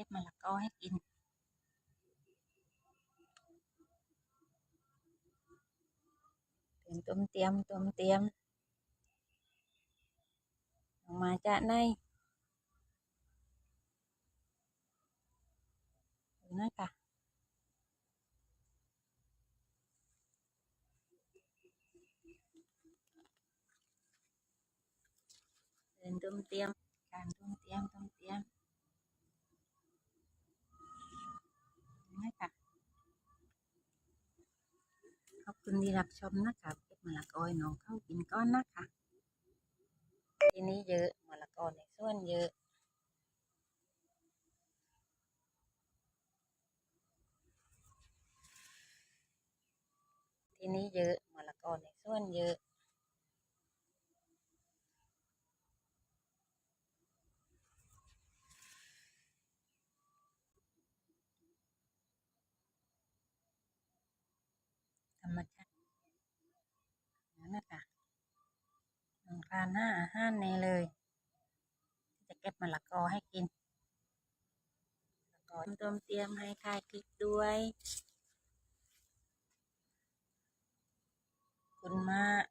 ก็บมะละกอให้กินเตรียมต้มเตรียมต้มเตรียมออกมาจากในดูนะคะเดินต้มเตรียมการต้มเตรียมต้มเตรียม นะคะขอบคุณที่รับชมนะคะเก็บมะละกอน้องเข้ากินก้อนนะคะทีนี้เยอะมะละกอในส่วนเยอะทีนี้เยอะมะละกอในส่วนเยอะ รรมชาตินั่นนะคะหนึ่งพันห้าอาหารในเลย จะเก็บมะละกอให้กินมะละกอต้มเตรียมให้คายพริกด้วย คุณมาก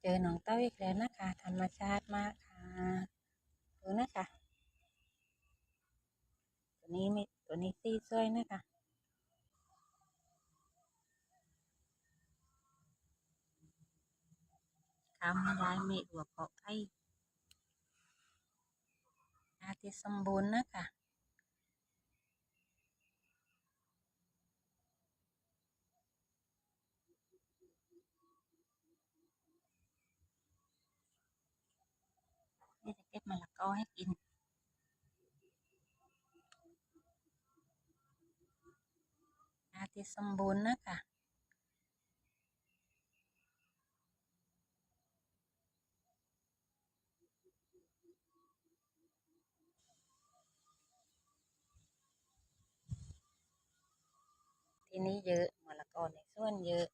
เจอหนองเต้าอีกแล้วนะคะ ธรรมชาติมากค่ะดูนะคะ ตัวนี้ไม่ตัวนี้ซีสวยนะคะ ทำไม่ได้ไม่อวบเพราะไอ้อาที่สมบูรณ์นะคะนี่จะเก็บมะละกอให้กินอาที่สมบูรณ์นะคะ ทีนี้เยอะมะละกอในส่วนเยอะ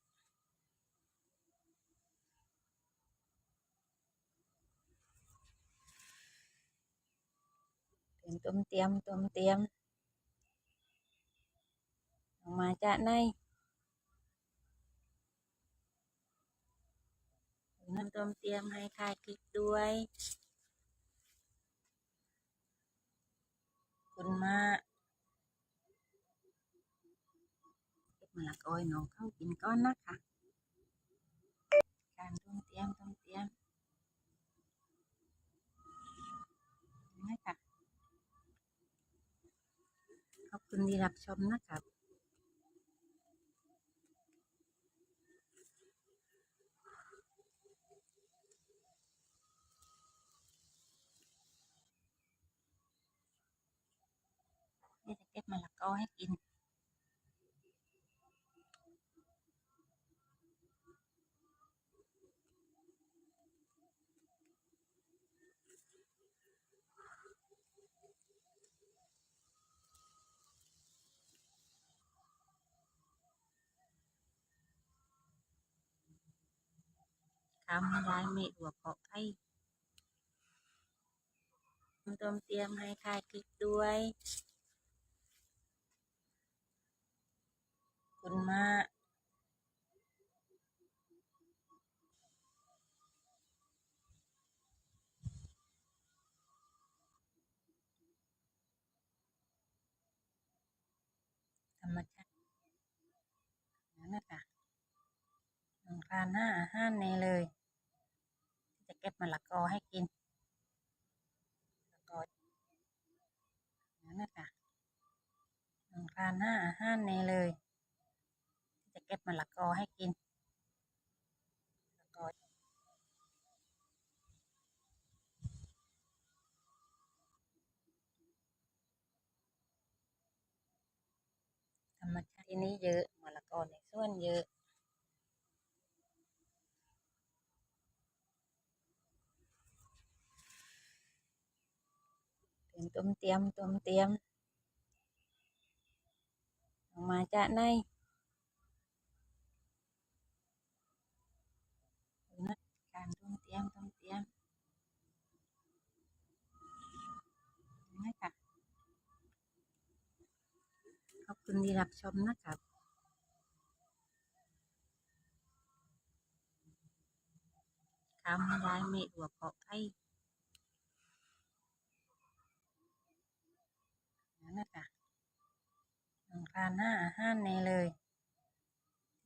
เตรียมต้มเตรียมต้มเตรียมออกมาจากในน้ำต้มเตรียมให้คายพริกด้วยคุณมาก มะละกอให้น้องเข้ากินก้อนนะคะการต้มเตรียมต้มเตรียมนี่ค่ะขอบคุณที่รับชมนะครับนี่จะเก็บมะละกอให้กิน ทำไม่ได้ไม่อวบเพราะไอ้ต้มเตรียมให้คายพริกด้วย คุณมากธรรมชาตินั่นนะคะหนึ่งพันห้าอาหารในเลย เก็บมะละกอให้กินมะละกอนั่นนะคะหนึ่งพันห้าอาหารในเลย จะเก็บมะละกอให้กินมะละกอธรรมชาติที่นี้เยอะมะละกอในส่วนเยอะ ตุ่มเตียมตุ่มเตียมออกมาจะในการตุ่มเตียมตุ่มเตียมนะคะขอบคุณที่รับชมนะคะทำร้ายเม่หัวเกาะไอ้ นั่นนะคะน้องทานห้าอาหารในเลย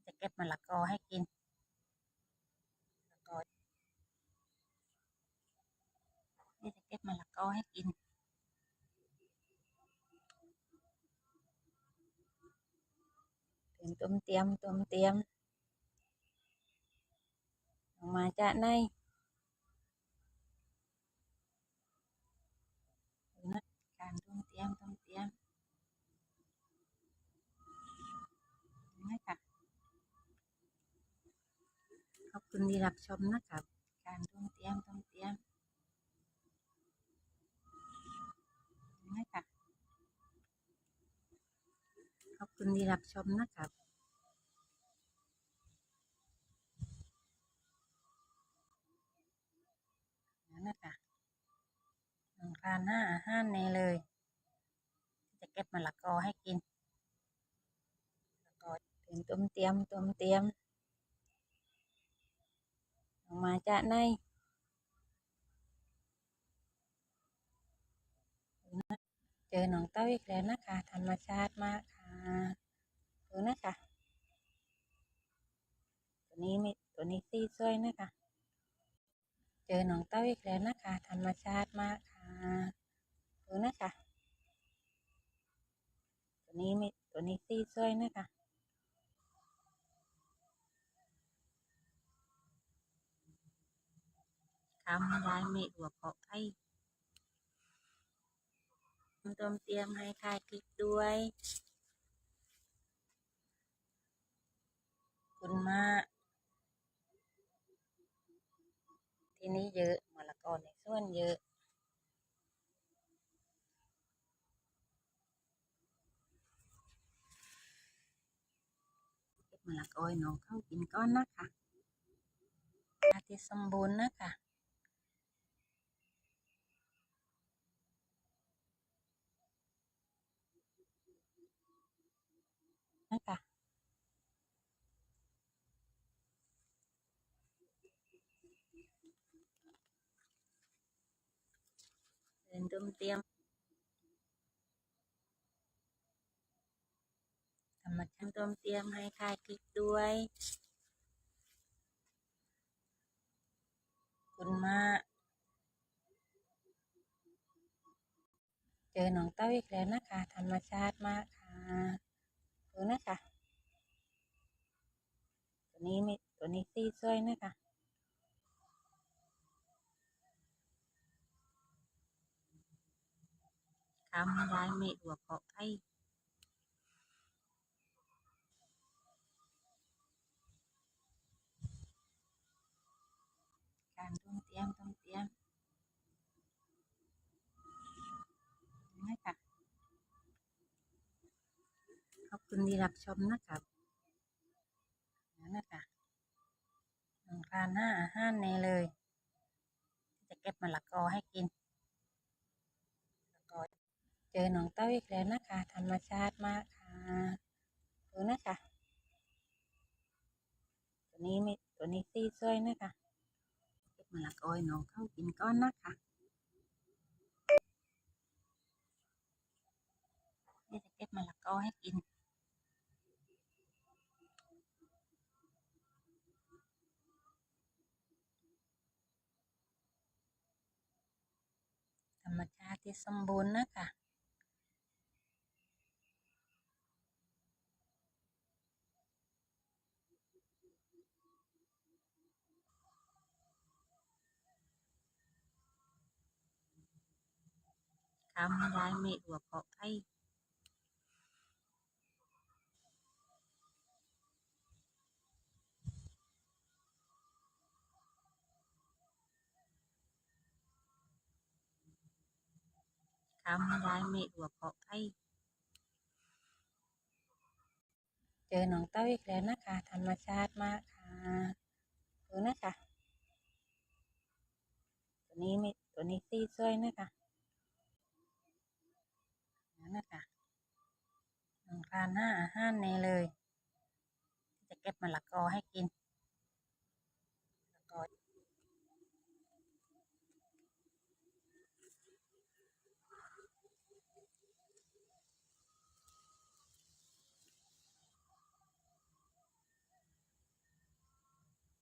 จะเก็บมะละกอให้กินมะละกอนี่จะเก็บมะละกอให้กินถึงต้มเตรียมต้มเตรียมออกมาจากในดูนะการต้มเตรียมต้มเตรียมนี่ค่ะขอบ คุณที่รับชมนะครับ การต้มเตรียมต้มเตรียมนี่ค่ะขอบคุณที่รับชมนะครับนั่นนะคะน้องทานห้าอาหารในเลย จะเก็บมะละกอให้กินมะละกอถึงต้มเตรียมต้มเตรียม ออกมาจากในเจอหนองเต้าอีกแล้วนะคะ ธรรมชาติมากค่ะดูนะคะตัวนี้มีตัวนี้ซีสวยนะคะ เจอหนองเต้าอีกแล้วนะคะ ธรรมชาติมากค่ะดูนะคะตัวนี้มีตัวนี้ซีสวยนะคะ คำให้ได้เมฆหัวเกาะไข่ต้มเตรียมให้คายคลิกด้วย คุณมากที่นี้เยอะมะละกอในส่วนเยอะมะละกอหน้องเข้ากินก้อนนะคะอาทิตย์สมบูรณ์นะคะ นะคะเดินต้มเตรียมธรรมชาติต้มเตรียมให้คลายคลิกด้วยคุณมากเจอหนองเต้าอีกแล้วนะคะ ธรรมชาติมากค่ะ ดูนะคะตัวนี้มีตัวนี้ซีสวยนะคะคำได้เมฆหัวเกาะไข่การต้มเตรียมต้มเตรียมนี่ค่ะ ขอบคุณ ที่รับชมนะครับนั่นนะคะน้องานห้าอาหารในเลย จะเก็บมะละกอให้กินมะละกอเจอหนองเต้าอีกแล้วนะคะ ธรรมชาติมากค่ะดูนะคะตัวนี้มีตัวนี้ซีสวยนะคะเก็บมะละกอให้น้องเข้ากินก้อนนะคะนี่จะเก็บมะละกอให้กิน รรมชาติที่สมบูรณ์นะคะทำได้เมฆหัวเกาะไอ้ำให้ได้เมฆหัวเกาะไข่เจอหนองเต้าอีกแล้วนะคะ ธรรมชาติมากค่ะดูนะคะตัวนี้มีตัวนี้ซีสวยนะคะนั่นนะคะน้องททานห้าอาหารแน่เลย จะเก็บมะละกอให้กิน